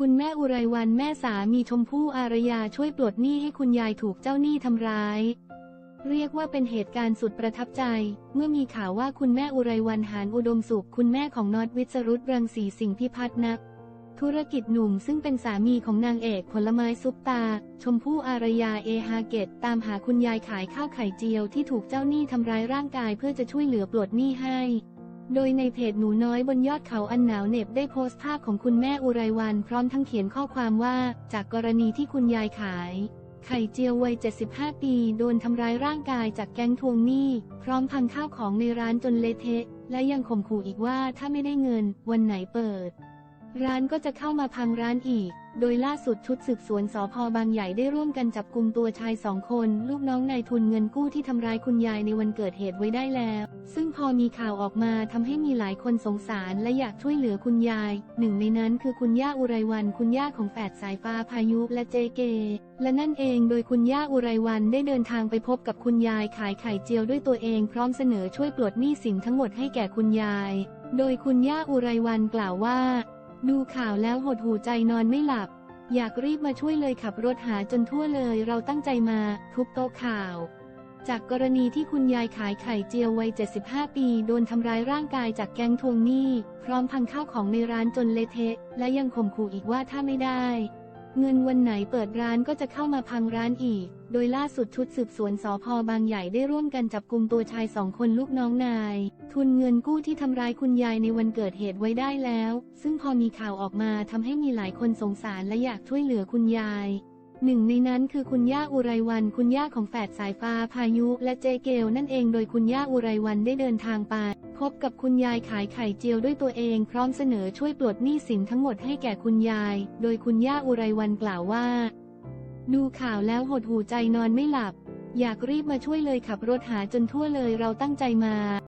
คุณแม่อุไรวันแม่สามีชมพู่อารยาช่วยปลดหนี้ให้คุณยายถูกเจ้าหนี้ทำร้าย เรียกว่าเป็นเหตุการณ์สุดประทับใจ เมื่อมีข่าวว่าคุณแม่อุไรวันหานอุดมสุข คุณแม่ของน็อตวิศรุตรังสีสิงห์พิพัฒน์นัก ธุรกิจหนุ่มซึ่งเป็นสามีของนางเอกผลไม้ซุปตา ชมพู่อารยาเอฮาเกตตามหาคุณยายขายข้าวไข่เจียวที่ถูกเจ้าหนี้ทำร้ายร่างกายเพื่อจะช่วยเหลือปลดหนี้ให้ โดยในเพจหนูน้อยบนยอดเขาอันหนาวเหน็บได้โพสต์ภาพของคุณแม่อุไรวันพร้อมทั้งเขียนข้อความว่า จากกรณีที่คุณยายขาย ไข่เจียววัย 75 ปี โดนทำร้ายร่างกายจากแก๊งทวงหนี้ พร้อมพังข้าวของในร้านจนเละเทะ และยังข่มขู่อีกว่าถ้าไม่ได้เงิน วันไหนเปิด ร้านก็จะเข้ามาพังร้านอีก โดยล่าสุดชุดสืบสวนสพบางใหญ่ได้ร่วมกันจับกลุ่มตัวชายสองคน ลูกน้องนายทุนเงินกู้ที่ทำร้ายคุณยายในวันเกิดเหตุไว้ได้แล้ว ซึ่งพอมีข่าวออกมาทำให้มีหลายคนสงสารและอยากช่วยเหลือคุณยาย หนึ่งในนั้นคือคุณย่าอุไรวัน คุณย่าของแฝดสายฟ้าพายุและเจเก และนั่นเองโดยคุณย่าอุไรวันได้เดินทางไปพบกับคุณยายขายไข่เจียวด้วยตัวเองพร้อมเสนอช่วยปลดหนี้สินทั้งหมดให้แก่คุณยาย โดยคุณย่าอุไรวันกล่าวว่า ดูข่าวแล้วหดหูใจนอนไม่หลับ อยากรีบมาช่วยเลยขับรถหาจนทั่วเลยเราตั้งใจมา ทุบโต๊ะข่าว จากกรณีที่คุณยายขายไข่เจียววัย 75 ปี โดนทำร้ายร่างกายจากแก๊งทวงหนี้ พร้อมพังข้าวของในร้านจนเละเทะ และยังข่มขู่อีกว่าถ้าไม่ได้ เงินวันไหนเปิดร้านก็จะเข้ามาพังร้านอีก โดยล่าสุดชุดสืบสวนสพบางใหญ่ได้ร่วมกันจับกลุ่มตัวชายสองคนลูกน้องนาย ทุนเงินกู้ที่ทำร้ายคุณยายในวันเกิดเหตุไว้ได้แล้ว ซึ่งพอมีข่าวออกมาทำให้มีหลายคนสงสารและอยากช่วยเหลือคุณยาย หนึ่งในนั้นคือคุณย่าอุไรวัน คุณย่าของแฝดสายฟ้าพายุ และเจเกลนั่นเอง โดยคุณย่าอุไรวันได้เดินทางไป พบกับคุณยายขายไข่เจียวด้วยตัวเองพร้อมเสนอช่วยปลดหนี้สินทั้งหมดให้แก่คุณยาย โดยคุณย่าอุไรวันกล่าวว่า ดูข่าวแล้วหดหูใจนอนไม่หลับ อยากรีบมาช่วยเลยขับรถหาจนทั่วเลยเราตั้งใจมา